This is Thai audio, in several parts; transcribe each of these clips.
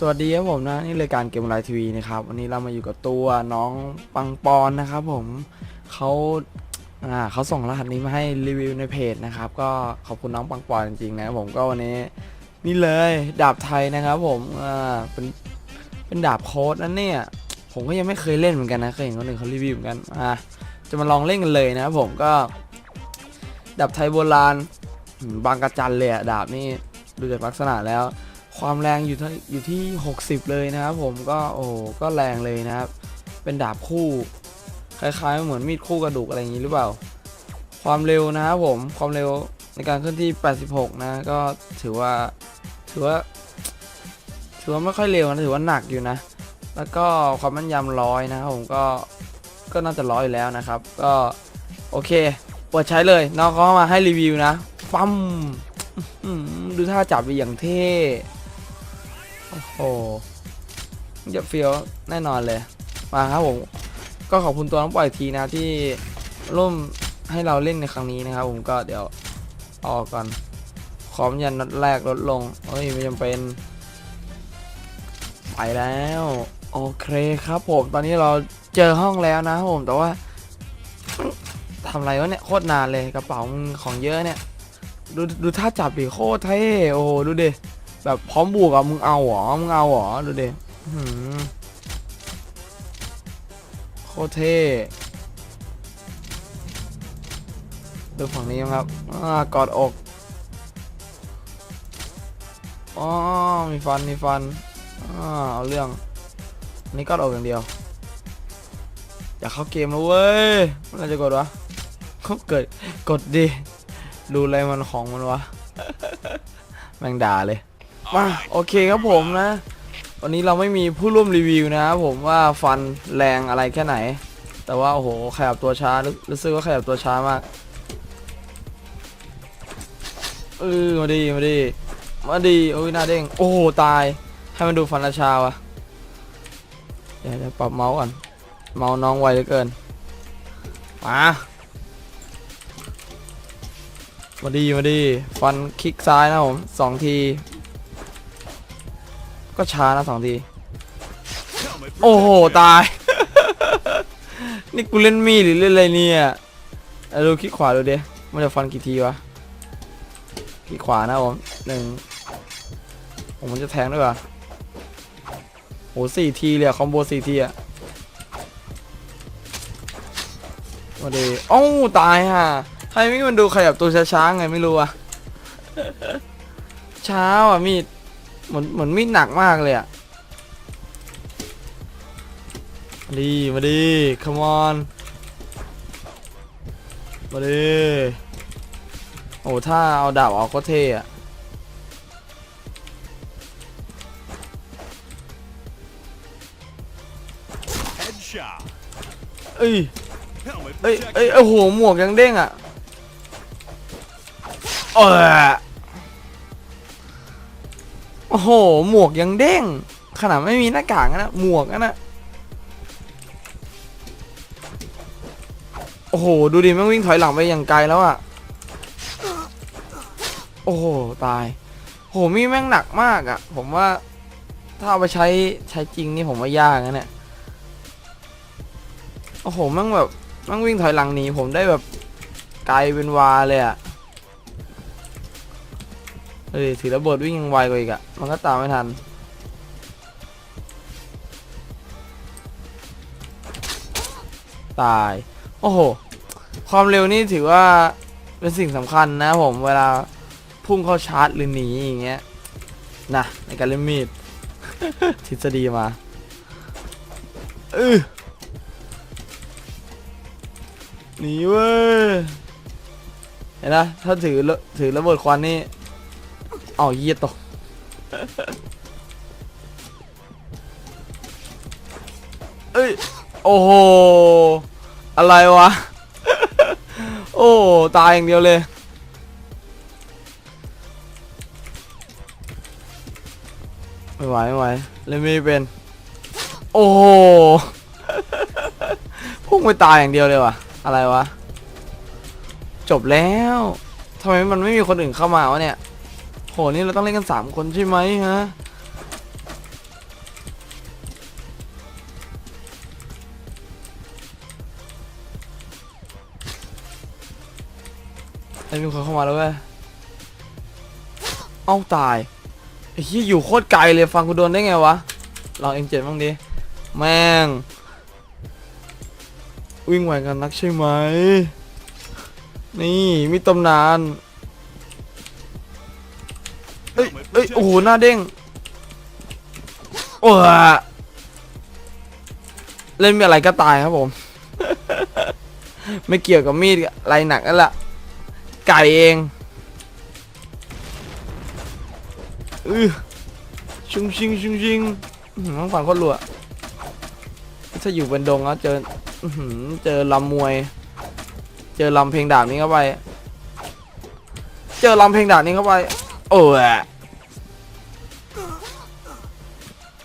สวัสดีครับผมนะนี่รายการเกมไลน์ทีวีนะครับวันนี้เรามาอยู่กับตัวน้องปังปอนนะครับผมเขาอ่าเขาส่งรหัสนี้มาให้รีวิวในเพจนะครับก็ขอบคุณน้องปังปอนจริงๆนะผมก็วันนี้นี่เลยดาบไทยนะครับผมอ่าเป็นเป็นดาบโค้ดนั่นเนี่ยผมก็ยังไม่เคยเล่นเหมือนกันนะเคยเห็นคนอื่นเขารีวิวเหมือนกันอ่าจะมาลองเล่นกันเลยนะครับผมก็ดาบไทยโบราณบางกระจันเลยอะดาบนี่ดูจากลักษณะแล้ว ความแรงอยู่ที่อยู่ที่ 60 เลยนะครับผมก็โอ้ก็แรงเลยนะครับ เป็นดาบคู่ คล้ายๆเหมือนมีดคู่กระดูกอะไรอย่างนี้หรือเปล่า ความเร็วนะครับผมความเร็วในการเคลื่อนที่ 86 นะ ก็ถือว่าถือว่า ถือว่าไม่ค่อยเร็วนะถือว่าหนักอยู่นะ แล้วก็ความแม่นยำร้อยนะครับผมก็ก็น่าจะร้อยอยู่แล้วนะครับ ก็โอเคเปิดใช้เลยน้องเขามาให้รีวิวนะปั๊มดูท่าจับดีอย่างเท่ โอ้โหจะเฟี้ยวแน่นอนเลย มาครับผม ก็ขอบคุณตัวน้องปล่อยทีนะที่ร่วมให้เราเล่นในครั้งนี้นะครับผมก็เดี๋ยวออกก่อนคอมยันนัดแรกลดลงเอ้ยไม่จำเป็น ไปแล้ว โอเคครับผม ตอนนี้เราเจอห้องแล้วนะครับผมแต่ว่าทำอะไรวะเนี่ยโคตรนานเลยกระเป๋าของเยอะเนี่ย ดูดูท่าจับดิโคตรเท่โอ้โหดูดิ แบบพร้อมบวกอะมึงเอาเหรอมึงเอาเหรอดูดิโคตรเท่ดูฝั่งนี้ครับอ่ากอดอกอ๋อมีฟันมีฟันอ่าเอาเรื่องนนี้กอดอกอย่างเดียว อยากเข้าเกมแล้วเว้ยมื่อไหรจะกดวะเขาเกิดกดดิดูอะไรมันของมันวะ แม่งด่าเลย มาโอเคครับผมนะ วันนี้เราไม่มีผู้ร่วมรีวิวนะครับผมว่าฟันแรงอะไรแค่ไหน แต่ว่าโอ้โหขยับตัวช้ารู้สึกว่าขยับตัวช้ามากเออมาดีมาดีมาดีโอ้ยหน้าเด้งโอ้โหตายให้มันดูฟันราชาวะเดี๋ยวเดี๋ยวปรับเมาส์ก่อนเมาส์น้องไวเหลือเกินมามาดีมาดีฟันคลิกซ้ายนะผมสองที ก็ช้านะสองที โอ้โห ตาย นี่กูเล่นมีดหรือเล่นอะไรเนี่ยดูคลิกขวาดูเดิมันจะฟันกี่ทีวะคลิกขวานะผมหนึ่งผมมันจะแทงด้วยวะโหสี่ทีเลยอะคอมโบสี่ทีอะมาดีโอ้ตายฮะใครไม่มันดูขยับตัวช้าๆไงไม่รู้อะช้าอะมีด เหมือนเหมือนมีดหนักมากเลยอะมาดีมาดี come on มาดี โอ้ถ้าเอาดาบออกก็เท่อะเอ้ยเอ้ยเอ้ยโอ้โห หมวกยังเด้งอะเออ อ้โห หมวกยังเด้ง ขนาดไม่มีหน้ากากนะหมวกนะโอ้โห ดูดิแม่งวิ่งถอยหลังไปอย่างไกลแล้วอะโอ้โห ตาย โห มีแม่งหนักมากอะผมว่า ถ้าเอาไปใช้ใช้จริงนี่ผมว่ายากนะเนี่ย โอ้โห แม่งแบบแม่งวิ่งถอยหลังหนีผมได้แบบไกลเป็นวาเลยอะ เฮ้ยถือระเบิดวิ่งยังไวกว่าอีกอะมันก็ตามไม่ทัน ตาย โอ้โห ความเร็วนี่ถือว่าเป็นสิ่งสำคัญนะผม เวลาพุ่งเข้าชาร์จหรือหนีอย่างเงี้ยนะในการเล่นมีด ทฤษฎีมาเออหนีเว้ยเห็นนะถ้าถือถือระเบิดควันนี่ เอาเยียตกเอ้ย โอ้โห อะไรวะ โอ้ ตายอย่างเดียวเลย ไม่ไหวไม่ไหวเล่นไม่เป็น โอ้โห พุ่งไปตายอย่างเดียวเลยวะอะไรวะ จบแล้วทำไมมันไม่มีคนอื่นเข้ามาวะเนี่ย โหนี่เราต้องเล่นกันสามคนใช่ไหมฮะไอ้มีคนเข้ามาแล้วเว้ย เอ้าตายไอ้ที่อยู่โคตรไกลเลยฟังกูโดนได้ไงวะ ลองเอ็งเจ็ดบ้างดิ แม่ง วิ่งไหวกันนักใช่ไหม นี่มีตำนาน เอ้ยเอ้ยโอ้โหหน้าเด้งโอ้ยเล่นมีอะไรก็ตายครับผม ไม่เกี่ยวกับมีดอะไรหนักนั่นแหละไก่เองอือชุงชิงชุงชิงอื้อหือต้องฝังโคนรัวถ้าอยู่เป็นดงแล้วเจออื้อหือเจอลำมวย เจอลำเพลงดาบนี้เข้าไป เจอลำเพลงดาบนี้เข้าไป โอ้ย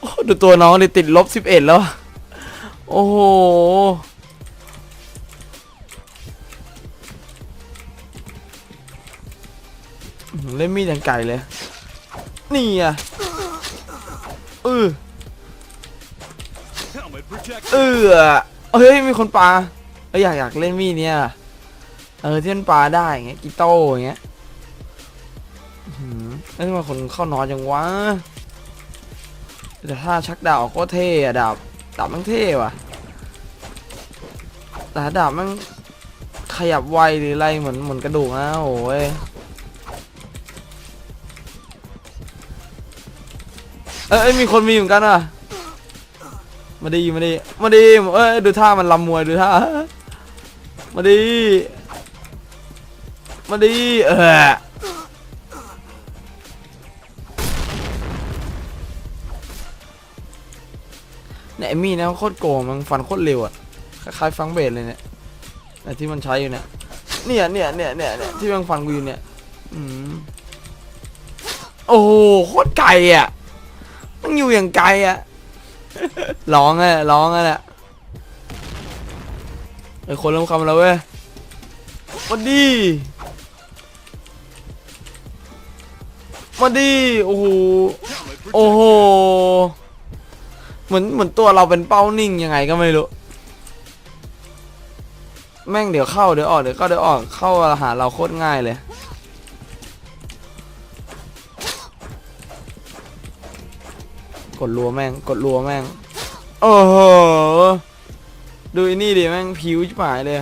โอ้ดูตัวน้องดิติดลบสิบเอ็ดแล้ว โอ้โห เล่นมีดอย่างไก่เลย นี่อะเออเออเฮ้ย มีคนปลาเอ้ยอยากอยากเล่นมีดเนี่ย เออที่มันปลาได้อย่างเงี้ย กิโต้อย่างเงี้ย หือแล้วทำไมคนเข้านอนจังวะแต่ถ้าชักดาบก็เท่อะดาบดาบมันเท่ว่ะแต่ดาบมันขยับไวหรืออะไรเหมือนเหมือนกระดูกนะโอ้ยเอ้ยเอ้ยมีคนมีเหมือนกันอะมาดีมาดีมาดีเอ้ยดูท่ามันลำมวยดูท่ามาดี มาดี เออ เนี่ยมีนะโคตรโกงมันฟันโคตรเร็วอะคล้ายๆฟังเบสเลยเนี่ยไอที่มันใช้อยู่เนี่ยเนี่ยเนี่ยเนี่ยเนี่ยเนี่ยที่มันฟันกูอยู่เนี่ยอืมโอ้โหโคตรไกลอะมันอยู่อย่างไกลอะร้องอะร้องอะแหละไอ้คนเริ่มคำแล้วเว้ยมาดีมาดีโอ้โหโอ้โห เหมือนเหมือนตัวเราเป็นเป้านิ่งยังไงก็ไม่รู้ แม่งเดี๋ยวเข้าเดี๋ยวออกเดี๋ยวเข้าเดี๋ยวออกเข้าหาเราโคตรง่ายเลย กดรัวแม่งกดรัวแม่งโอ้โหดูอ้นี่ดิแม่งผิวชิบหายเลย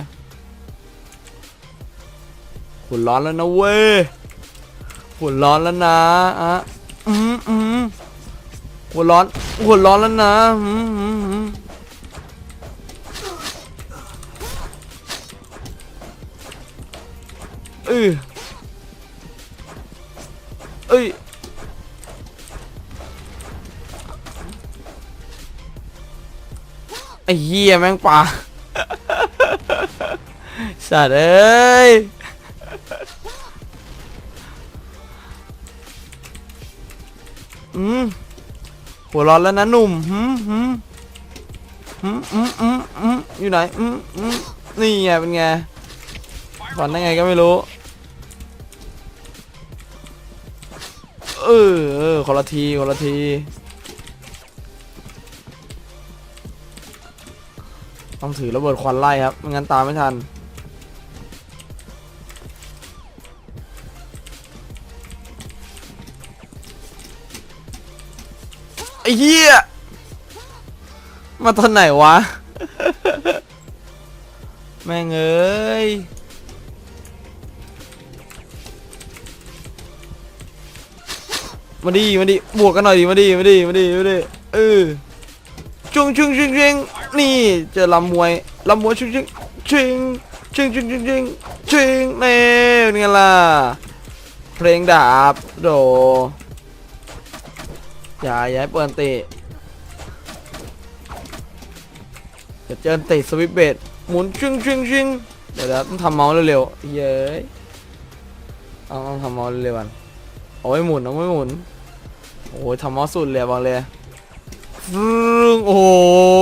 หุ่นร้อนแล้วนะเว้ยหุ่นร้อนแล้วนะอะอืมอืม หัวร้อน หัวร้อนแล้วนะอืมอืมอืมเออเอ้ยไอ้เหี้ยแม่งปลาสัตว์เอ้ย หัวร้อนแล้วนะหนุ่มหืมหืมหืมอืมอืมอืมอยู่ไหนอืมอืมนี่ไงเป็นไงฝันได้ไงก็ไม่รู้เออเออคนละทีคนละทีต้องถือระเบิดควันไล่ครับไม่งั้นตามไม่ทัน เหี้ย มาตอนไหนวะ แม่งเอ้ยมาดีมาดีบวกกันหน่อยดิมาดีมาดีมาดีมาดีเออชุงชุงชุงชุงนี่เจอลำมวยลำมวยชุงชุงชุงชุงชุงชุงชุงชุงนี่เป็นไงล่ะเพลงดาบโด อย่าอย่าให้เปิดตะเดี๋ยวเจอตะสวิปเบดหมุนชุงชุงชุงเดี๋ยวเดี๋ยวต้องทำเมาส์เร็วๆเย้ยต้องต้องทำเมาส์เร็วๆกันเอาไว้หมุนเอาไว้หมุนโอ้ยทำเมาส์สุดเลยบอกเลยฟึ่งโอ้โห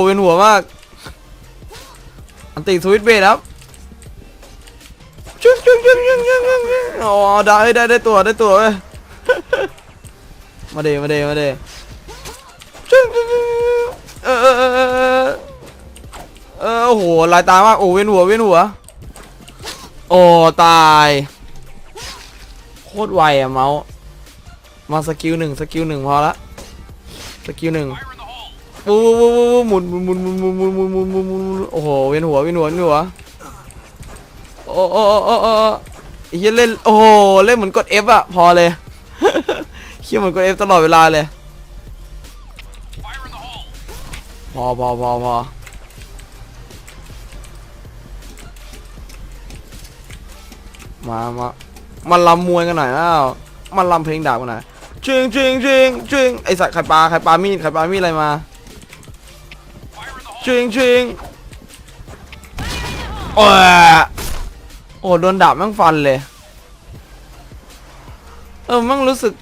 เป็นหัวมาก อันติสวิตเบสครับชึ้งชึ้งชึ้งชึ้งชึ้งชึ้งชึ้งอ๋อได้ได้ได้ตัวได้ตัวเว้ย มาเดมาเดมาเดเออเออเออเออโอ้โหลายตามากโอ้เวียนหัวเวียนหัว โอ้ตายโคตรไวอะเมาส์มาสกิลหนึ่งสกิลหนึ่งพอละสกิลหนึ่งวู้วู้วู้วู้หมุนหมุนหมุนหมุนหมุนหมุนหมุนหมุนหมุนหมุนโอ้โหเวียนหัวเวียนหัวเวียนหัวโอ้โอ้โอ้โอ้โอ้ไอ้เหี้ยเล่นโอ้โหเล่นเหมือนกด F อะพอเลย เขี้ยเหมือนกด F ตลอดเวลาเลย พอพอพอพอมามามาลำมวยกันหน่อยอ้าวมาลำเพลงดาบกันหน่อยชิงชิงชิงชิงไอสัตว์ใครปลาใครปลามีดใครปลามีดอะไรมาชิงชิงโอ้ยโอ้โดนดาบแม่งฟันเลย เออแม่งรู้สึก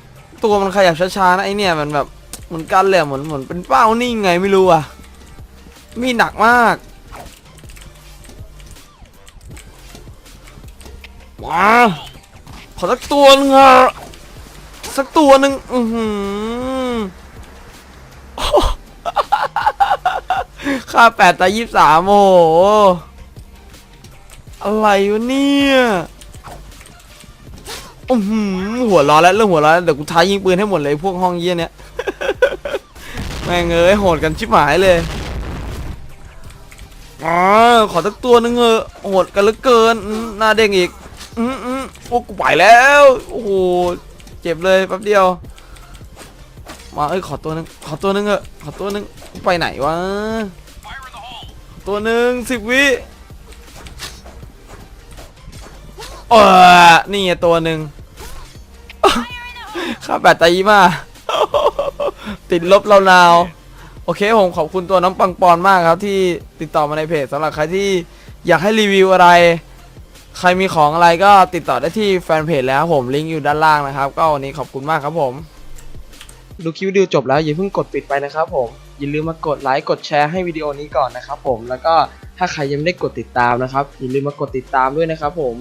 ตัวมันขยับช้าๆนะไอเนี่ยมันแบบเหมือนกันเลยเหมือนเหมือนเป็นเป้านิ่งไงไม่รู้อะมีหนักมากมาขอสักตัวหนึงอะสักตัวหนึ่งอือหือค่าแปดตายี่สามโอ้อะไรวะเนี่ย อือหือหัวร้อนแล้วเรื่องหัวร้อนเดี๋ยวกูท้ายิงปืนให้หมดเลยพวกห้องเยี่ยเนี้ยแม่งเอ้ยโหดกันชิบหายเลยอ๋อขอสักตัวหนึงเถอโหดกันเหลือเกินหน้าเด้งอีกอืมอืมโอ้กูไปแล้วโอ้โหเจ็บเลยแป๊บเดียว มาเอ้ยขอตัวหนึงขอตัวหนึงเถอขอตัวหนึงไปไหนวะตัวหนึ่งสิบวิ เออนี่ไงตัวหนึ่งค่าแบตไตยี่มาติดลบเรานาวโอเคผมขอบคุณตัวน้องปังปอนมากครับ ที่ติดต่อมาในเพจสำหรับใครที่อยากให้รีวิวอะไร ใครมีของอะไรก็ติดต่อได้ที่แฟนเพจแล้วผมลิงก์อยู่ด้านล่างนะครับ ก็วันนี้ขอบคุณมากครับผม ดูคลิปวิดีโอจบแล้วอย่าเพิ่งกดปิดไปนะครับผมอย่าลืมมากดไลค์กดแชร์ให้วิดีโอนี้ก่อนนะครับผมแล้วก็ถ้าใครยังไม่ได้กดติดตามนะครับอย่าลืมมากดติดตามด้วยนะครับผม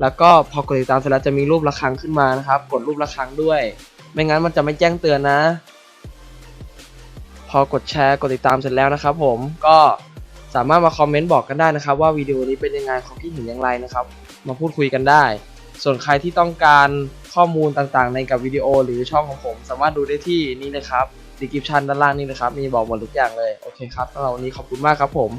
แล้วก็พอกดติดตามเสร็จแล้วจะมีรูประฆังขึ้นมานะครับ กดรูประฆังด้วย ไม่งั้นมันจะไม่แจ้งเตือนนะ พอกดแชร์กดติดตามเสร็จแล้วนะครับ ผมก็สามารถมาคอมเมนต์บอกกันได้นะครับ ว่าวิดีโอนี้เป็นยังไงความคิดเห็นอย่างไรนะครับ มาพูดคุยกันได้ ส่วนใครที่ต้องการข้อมูลต่างๆ ในกับวิดีโอหรือช่องของผม สามารถดูได้ที่นี่เลยครับดีคริปชันด้านล่างนี่นะครับ มีบอกหมดทุกอย่างเลย โอเคครับสำหรับวันนี้ขอบคุณมากครับผม